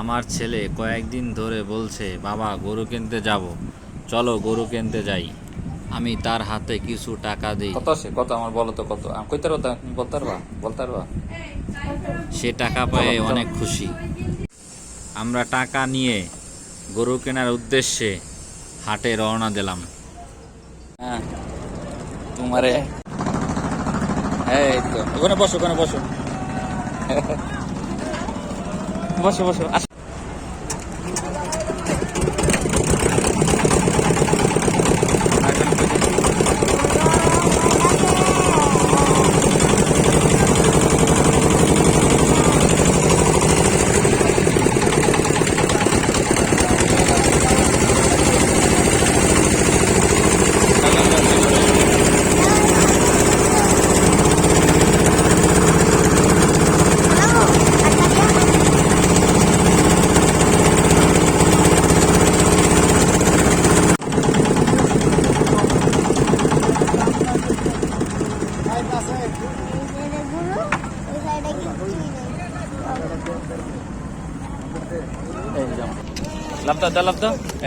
আমার ছেলে কয়েকদিন ধরে বলছে বাবা গরু কিনতে যাব। চলো গরু কিনতে যাই। আমি তার হাতে কিছু টাকা দিই। কত আছে কত? আমার বলো তো কত? আমি কইতে পারব বলতে পারবা? বলতে পারবা? সে টাকা পেয়ে অনেক খুশি। আমরা টাকা নিয়ে গরু কেনার উদ্দেশ্যে হাটে রওনা দিলাম। হ্যাঁ তোমারে। এই তো ওখানে বসো ওখানে বসো। বসো বসো। Thank you.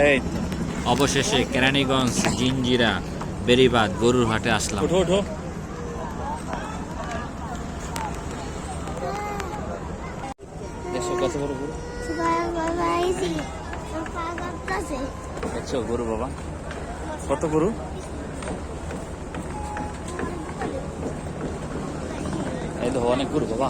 এই। অবশেষে কেরানীগঞ্জ জিঞ্জিরা বেরিবাদ গরুর হাটে আসলাম। ওঠো ওঠো কত বড় গরু দেখছ গরু বাবা? কত গরু? এই তো অনেক গরু বাবা।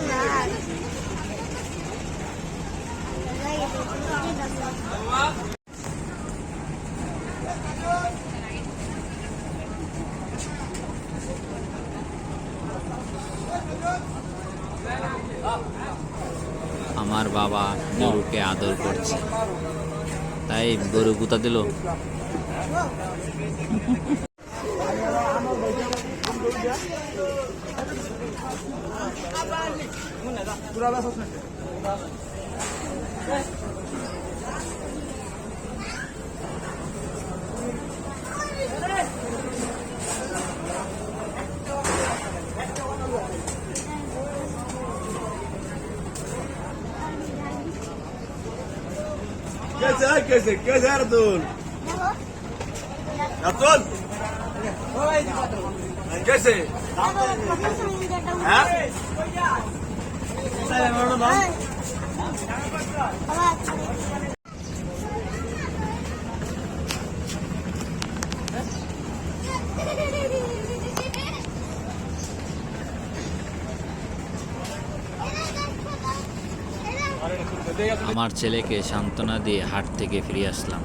বাবা গরুকে আদর করছে। তাই গরু গুতা দিল। कैसे है कैसे कैसे है अब्दुल अब्दुल कैसे আমার ছেলেকে সান্ত্বনা দিয়ে হাট থেকে ফিরে আসলাম।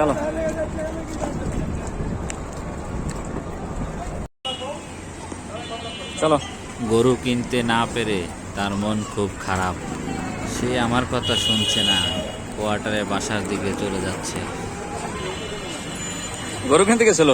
চলো। চলো। গরু কিনতে না পেরে তার মন খুব খারাপ। সে আমার কথা শুনছে না কোয়ার্টারে বাসার দিকে চলে যাচ্ছে। গরু কিনতে গেছিল?